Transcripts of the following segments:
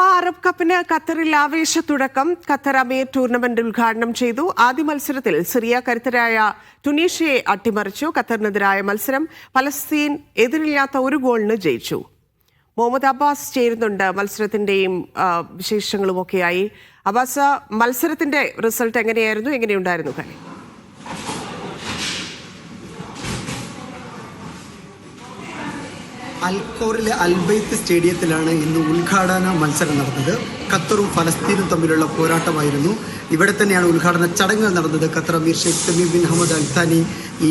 Arab കപ്പിന് ഖത്തറിൽ ആവേശ തുടക്കം ഖത്തർ അമീർ ടൂർണമെന്റ് ഉദ്ഘാടനം ചെയ്തു. ആദ്യ മത്സരത്തിൽ സിറിയ കരുത്തരായ ടുണീഷ്യയെ അട്ടിമറിച്ചു. ഖത്തറിനെതിരായ മത്സരം പലസ്തീൻ എതിരില്ലാത്ത ഒരു ഗോളിന് ജയിച്ചു. മുഹമ്മദ് അബ്ബാസ് ചേരുന്നുണ്ട് മത്സരത്തിന്റെയും വിശേഷങ്ങളും വിശേഷങ്ങളുമൊക്കെയായി. അബ്ബാസ് മത്സരത്തിന്റെ റിസൾട്ട് എങ്ങനെയായിരുന്നു? എങ്ങനെയുണ്ടായിരുന്നു കളി അൽക്കോറിലെ അൽബൈത്ത് സ്റ്റേഡിയത്തിലാണ് ഇന്ന് ഉദ്ഘാടന മത്സരം നടന്നത്. ഖത്തറും ഫലസ്തീനും തമ്മിലുള്ള പോരാട്ടമായിരുന്നു. ഇവിടെ തന്നെയാണ് ഉദ്ഘാടന ചടങ്ങുകൾ നടന്നത്. Qatar Emir Sheikh Tamim bin Hamad Al Thani ഈ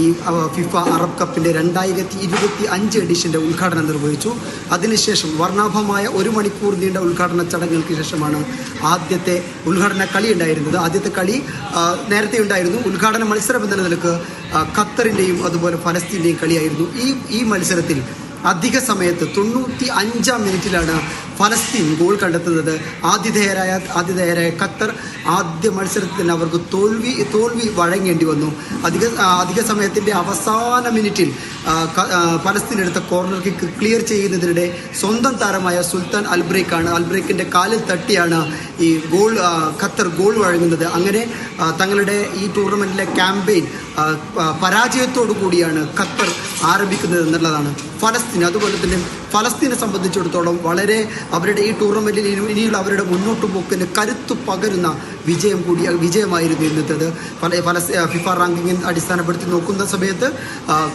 ഫിഫ അറബ് കപ്പിന്റെ രണ്ടായിരത്തി ഇരുപത്തി അഞ്ച് എഡിഷന്റെ ഉദ്ഘാടനം നിർവഹിച്ചു. അതിനുശേഷം വർണാഭമായ ഒരു മണിക്കൂർ നീണ്ട ഉദ്ഘാടന ചടങ്ങുകൾക്ക് ശേഷമാണ് ആദ്യത്തെ ഉദ്ഘാടന കളി ഉണ്ടായിരുന്നത്. ആദ്യത്തെ കളി നേരത്തെ ഉണ്ടായിരുന്നു. ഉദ്ഘാടന മത്സരം എന്ന നിലയ്ക്ക് ഖത്തറിന്റെയും അതുപോലെ ഫലസ്തീന്റെയും കളിയായിരുന്നു. ഈ ഈ മത്സരത്തിൽ അധിക സമയത്ത് തൊണ്ണൂറ്റി അഞ്ചാം മിനിറ്റിലാണ് ഫലസ്തീൻ ഗോൾ കണ്ടെത്തുന്നത് ആതിഥേയരായ ആതിഥേയരായ ഖത്തർ ആദ്യ മത്സരത്തിൽ തന്നെ അവർക്ക് തോൽവി തോൽവി വഴങ്ങേണ്ടി വന്നു. അധിക അധിക സമയത്തിന്റെ അവസാന മിനിറ്റിൽ ഫലസ്തീൻ എടുത്ത കോർണർ കിക്ക് ക്ലിയർ ചെയ്യുന്നതിനിടെ സ്വന്തം താരമായ സുൽത്താൻ അൽബ്രേക്കാണ് അൽബ്രേക്കിന്റെ കാലിൽ തട്ടിയാണ് ഈ ഗോൾ ഖത്തർ ഗോൾ വഴങ്ങുന്നത്. അങ്ങനെ തങ്ങളുടെ ഈ ടൂർണമെന്റിലെ ക്യാമ്പയിൻ പരാജയത്തോടു കൂടിയാണ് ഖത്തർ ആരംഭിക്കുന്നത് എന്നുള്ളതാണ് ഫലസ്തീൻ. അതുപോലെ തന്നെ ഫലസ്തീനെ സംബന്ധിച്ചിടത്തോളം വളരെ അവരുടെ ഈ ടൂർണമെന്റിൽ ഇനിയുള്ള അവരുടെ മുന്നോട്ട് പോക്കിന് കരുത്തു പകരുന്ന വിജയം കൂടിയ വിജയമായിരുന്നു ഇന്നത്തേത്. പല പല ഫിഫ റാങ്കിങ്ങിൽ അടിസ്ഥാനപ്പെടുത്തി നോക്കുന്ന സമയത്ത്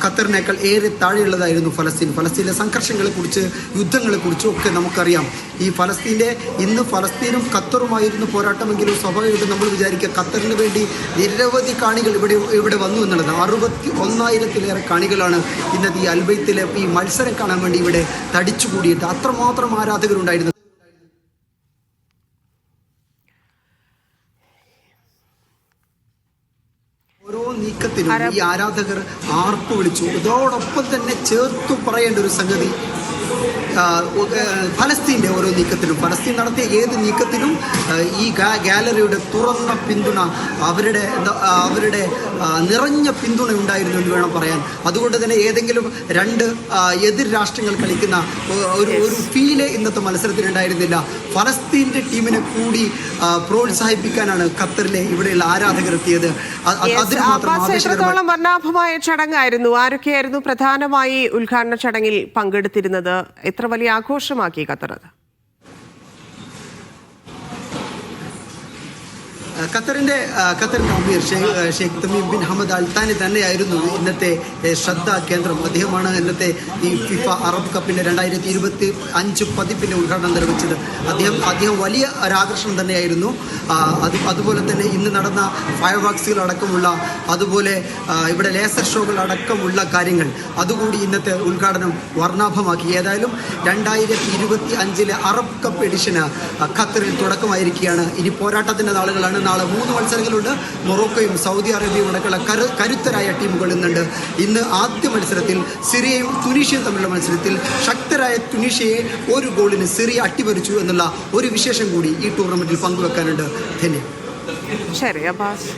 ഖത്തറിനേക്കാൾ ഏറെ താഴെയുള്ളതായിരുന്നു ഫലസ്തീൻ. ഫലസ്തീനിലെ സംഘർഷങ്ങളെക്കുറിച്ച് യുദ്ധങ്ങളെക്കുറിച്ചും ഒക്കെ നമുക്കറിയാം. ഈ ഫലസ്തീന്റെ ഇന്ന് ഫലസ്തീനും ഖത്തറുമായിരുന്നു പോരാട്ടമെങ്കിലും സ്വാഭാവികമായിട്ടും നമ്മൾ വിചാരിക്കുക ഖത്തറിന് വേണ്ടി നിരവധി കാണികൾ ഇവിടെ ഇവിടെ വന്നു എന്നുള്ളത് അറുപത്തി ഒന്നായിരത്തിലേറെ കാണികളാണ് ഇന്നത്തെ ഈ അൽബൈത്തിലെ ഈ മത്സരം കാണാൻ വേണ്ടി ഇവിടെ തടിച്ചുകൂടിയിട്ട്. അത്രമാത്രം ആരാധകരുണ്ടായിരുന്നു ഓരോ നീക്കത്തിനും ഈ ആരാധകർ ആർപ്പ് വിളിച്ചു. ഇതോടൊപ്പം തന്നെ ചേർത്തു പറയേണ്ട ഒരു സംഗതി. ഫലസ്തീന്റെ ഓരോ നീക്കത്തിലും ഫലസ്തീൻ നടത്തിയ ഏത് നീക്കത്തിലും ഈ ഗാലറിയുടെ തുറന്ന പിന്തുണ അവരുടെ അവരുടെ നിറഞ്ഞ പിന്തുണ ഉണ്ടായിരുന്നു എന്ന് വേണം പറയാൻ. അതുകൊണ്ട് തന്നെ ഏതെങ്കിലും രണ്ട് എതിർ രാഷ്ട്രങ്ങൾ കളിക്കുന്ന ഒരു ഒരു ഫീൽ ഇന്നത്തെ മത്സരത്തിൽ ഉണ്ടായിരുന്നില്ല. ഫലസ്തീന്റെ ടീമിനെ കൂടി പ്രോത്സാഹിപ്പിക്കാനാണ് ഖത്തറിലെ ഇവിടെയുള്ള ആരാധകർ എത്തിയത്. എത്രത്തോളം വർണാഭമായ ചടങ്ങായിരുന്നു? ആരൊക്കെയായിരുന്നു പ്രധാനമായി ഉദ്ഘാടന ചടങ്ങിൽ പങ്കെടുത്തിരുന്നത്? എത്ര വലിയ ആഘോഷമാക്കി ഖത്തർ അത് ഖത്തറിന്റെ ഖത്തറിന്റെ Emir Sheikh Sheikh Tamim bin Hamad Al Thani തന്നെയായിരുന്നു ഇന്നത്തെ ശ്രദ്ധാ കേന്ദ്രം. അദ്ദേഹമാണ് ഇന്നത്തെ ഈ ഫിഫ അറബ് കപ്പിന്റെ രണ്ടായിരത്തി ഇരുപത്തി അഞ്ച് പതിപ്പിന്റെ ഉദ്ഘാടനം നിർവഹിച്ചത്. അദ്ദേഹം അദ്ദേഹം വലിയ ഒരാകർഷണം തന്നെയായിരുന്നു. അത് അതുപോലെ തന്നെ ഇന്ന് നടന്ന ഫയർ വർക്സുകൾ അടക്കമുള്ള അതുപോലെ ഇവിടെ ലേസർ ഷോകൾ അടക്കമുള്ള കാര്യങ്ങൾ. അതുകൂടി ഇന്നത്തെ ഉദ്ഘാടനം വർണാഭമാക്കി. ഏതായാലും രണ്ടായിരത്തി ഇരുപത്തി അഞ്ചിലെ അറബ് കപ്പ് എഡിഷന് ഖത്തറിൽ തുടക്കമായിരിക്കുകയാണ്. ഇനി പോരാട്ടത്തിന്റെ നാളുകളാണ് നാളെ മൂന്ന് മത്സരങ്ങളുണ്ട്. മൊറോക്കോയും സൗദി അറേബ്യയും അടക്കമുള്ള കരു കരുത്തരായ ടീമുകൾ ഇന്നുണ്ട് ഇന്ന് ആദ്യ മത്സരത്തിൽ സിറിയയും തുനീഷ്യയും തമ്മിലുള്ള മത്സരത്തിൽ ശക്തരായ തുനീഷ്യയെ ഒരു ഗോളിന് സിറിയ അട്ടിമറിച്ചു എന്നുള്ള ഒരു വിശേഷം കൂടി ഈ ടൂർണമെന്റിൽ പങ്കുവെക്കാനുണ്ട്. ധന്യ. ശരി അബ്ബാസ്.